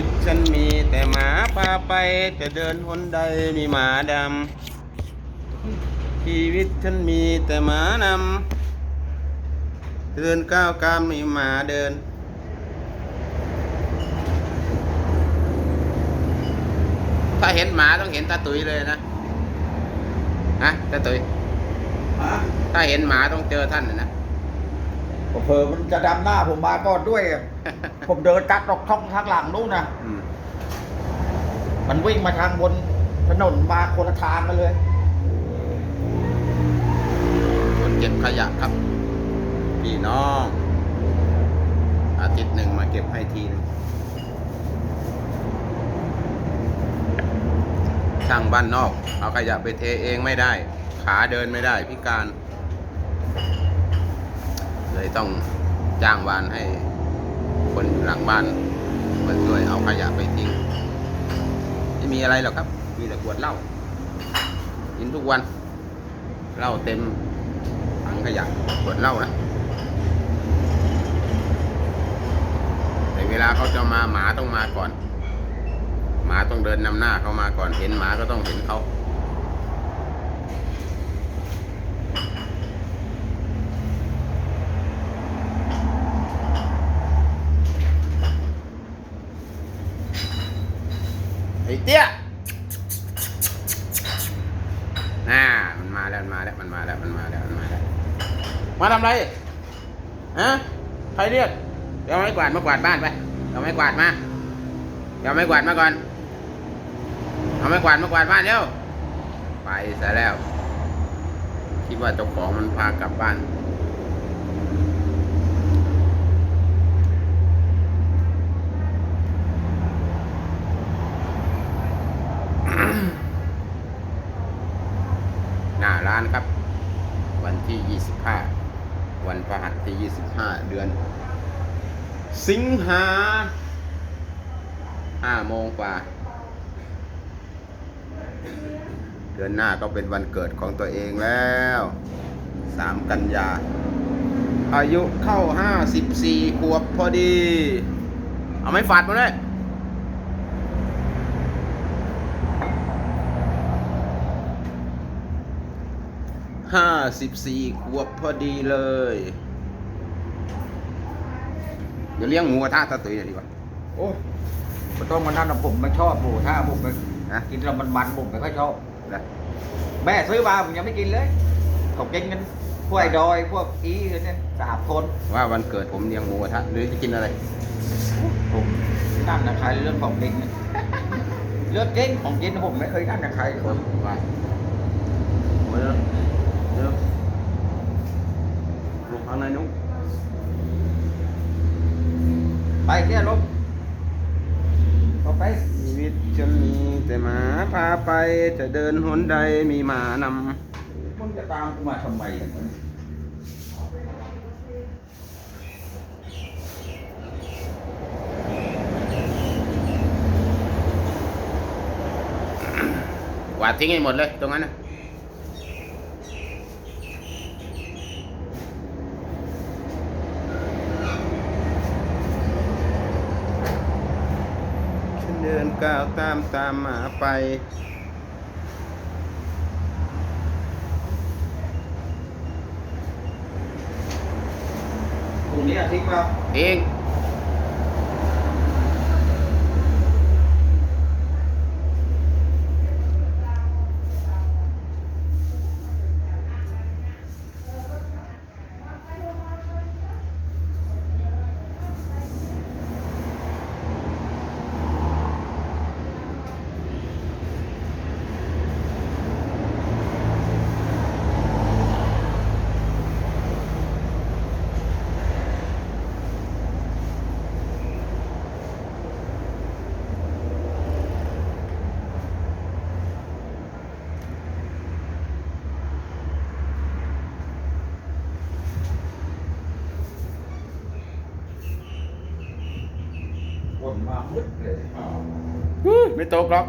วิตฉันมีแต่หมาพาไปจะเดินหนใดมีหมาดำชีวิตฉันมีแต่หมานำเดินก้าวกามมีหมาเดินถ้าเห็นหมาต้องเห็นตาตุยเลยนะฮะตาตุยฮะถ้าเห็นหมาต้องเจอท่านน่ะนะ เผลอๆมันจะดำหน้าผมมาก่อนด้วยอะผมเดินตัดออกช่องทางหลังนู้นนะอืมมันวิ่งมาทางบนถนนมาคนละทางกันเลย คนเก็บขยะครับ พี่น้อง อาทิตย์หนึ่งมาเก็บให้ทีนึงช่างบ้านนอก เอาขยะไปเทเองไม่ได้ ขาเดินไม่ได้พิการ ต้องจ้างวานให้คนอยู่หลังบ้านมาช่วยเอาขยะไปทิ้งไม่มีอะไรหรอกครับ มีแต่ขวดเหล้ากินทุกวันเหล้าเต็มถังขยะขวดเหล้านะแต่เวลาเขาจะมาหมาต้องมาก่อน หมาต้องเดินนำหน้าเขามาก่อนเห็นหมาก็ต้องเห็นเขา เตี้ยน่ามันมาแล้วมันมาแล้วมันมาแล้วมันมาแล้วมันมาแล้วมาทำไรฮะใครเรียกเดี๋ยวไม้กวาดมากวาดบ้านไปเอาไม้กวาดมาเดี๋ยวไม้กวาดมาก่อนเอาไม้กวาดมากวาดบ้านเร็วไปซะแล้ว คิดว่าเจ้าของมันพากลับบ้าน ห น้าร้านครับ วันที่ 25 วันพฤหัสที่ 25 เดือน สิงหา5โมงกว่า เดือนหน้าก็เป็นวันเกิดของตัวเองแล้ว 3 กันยา อายุเข้า 54 ขวบพอดี เอาไม่ฝาดมาเลย ห้าสิบสี่ขวบพอดีเลย เดี๋ยวเลี้ยงหมูกระทะตาตุยหน่อยดีกว่า โอ้ไม่ต้องมานั่นนะผมไม่ชอบหมูถ้าผมไปนะกินแล้วมันมันผมไม่ค่อยชอบ นะแม่ซื้อมาผมยังไม่กินเลยผมกินกันพวกไอ้ดอยพวกอีเนี่ยสามคนว่าวันเกิดผมเลี้ยงหมูกระทะหรือจะกินอะไร ผมนั่นนะใครเรื่องของกินเนี่ยเรื่องกินของกินนะผมไม่เคยนั่นนะใครเออว่ามาเร็วเร็วลงข้างในนุ๊ก ไป แค่ลบเอาไปชีวิตฉันมีแต่หมาพาไป จะเดินหนใดมีหมานำมึงจะตามกูมาทำไมอย่างนั้นกวาดทิ้งให้หมดเลยตรงนั้นนะ ดินก้าวตามตามหมาไปตรงนี้อะทิ้งเปล่าเอง นมามืดเลย ไม่ตกหรอก